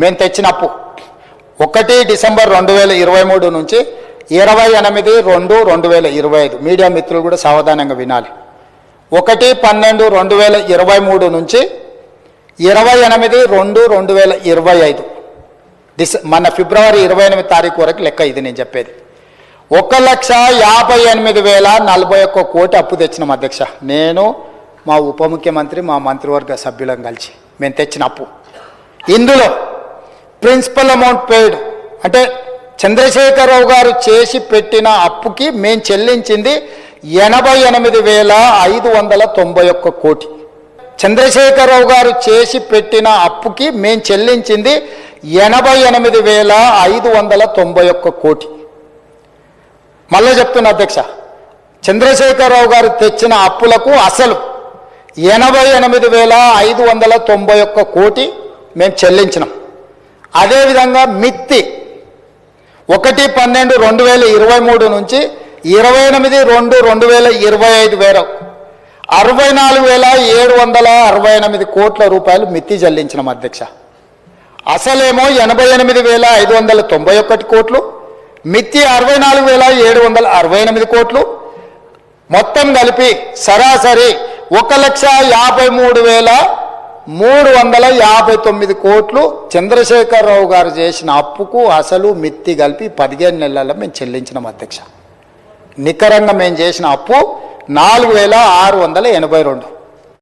మేము తెచ్చిన అప్పు ఒకటి డిసెంబర్ రెండు వేల ఇరవై మూడు నుంచి ఇరవై ఎనిమిది రెండు రెండు వేల ఇరవై ఐదు. మీడియా మిత్రులు కూడా సావధానంగా వినాలి. ఒకటి పన్నెండు రెండు వేల ఇరవై మూడు నుంచి ఇరవై ఎనిమిది రెండు రెండు వేల ఇరవై ఐదు. డిస మన ఫిబ్రవరి ఇరవై ఎనిమిది తారీఖు వరకు లెక్క ఇది నేను చెప్పేది. ఒక లక్ష యాభై ఎనిమిది వేల నలభై ఒక్క కోటి అప్పు తెచ్చినాం అధ్యక్ష. నేను మా ఉప ముఖ్యమంత్రి మా మంత్రివర్గ సభ్యులం కలిసి మేము తెచ్చిన అప్పు. ఇందులో ప్రిన్సిపల్ అమౌంట్ పేడ్ అంటే చంద్రశేఖరరావు గారు చేసి పెట్టిన అప్పుకి మేము చెల్లించింది ఎనభై ఎనిమిది వేల ఐదు వందల తొంభై ఒక్క కోటి. చంద్రశేఖరరావు గారు చేసి పెట్టిన అప్పుకి మేము చెల్లించింది ఎనభై ఎనిమిది వేల ఐదు వందల తొంభై ఒక్క కోటి. మళ్ళీ చెప్తున్న అధ్యక్ష చంద్రశేఖరరావు గారు తెచ్చిన అప్పులకు అసలు ఎనభై ఎనిమిది వేల ఐదు వందల తొంభై ఒక్క కోటి మేము చెల్లించినాం. అదేవిధంగా మిత్తి. ఒకటి పన్నెండు రెండు వేల ఇరవై మూడు నుంచి ఇరవై ఎనిమిది రెండు రెండు వేల ఇరవై ఐదు వేల అరవై నాలుగు వేల ఏడు వందల అరవై ఎనిమిది కోట్ల రూపాయలు మిత్తి చెల్లించినాం అధ్యక్ష. అసలేమో ఎనభై ఎనిమిది వేల ఐదు వందల తొంభై ఒకటి కోట్లు మిత్తి అరవై నాలుగు వేల ఏడు వందల అరవై ఎనిమిది కోట్లు మొత్తం కలిపి సరాసరి ఒక లక్ష యాభై మూడు వేల మూడు వందల యాభై తొమ్మిది కోట్లు చంద్రశేఖరరావు గారు చేసిన అప్పుకు అసలు మిత్తి కలిపి పదిహేను నెలల్లో మేము చెల్లించినాం అధ్యక్ష. నికరంగా మేము చేసిన అప్పు నాలుగు వేల ఆరు వందల ఎనభై రెండు.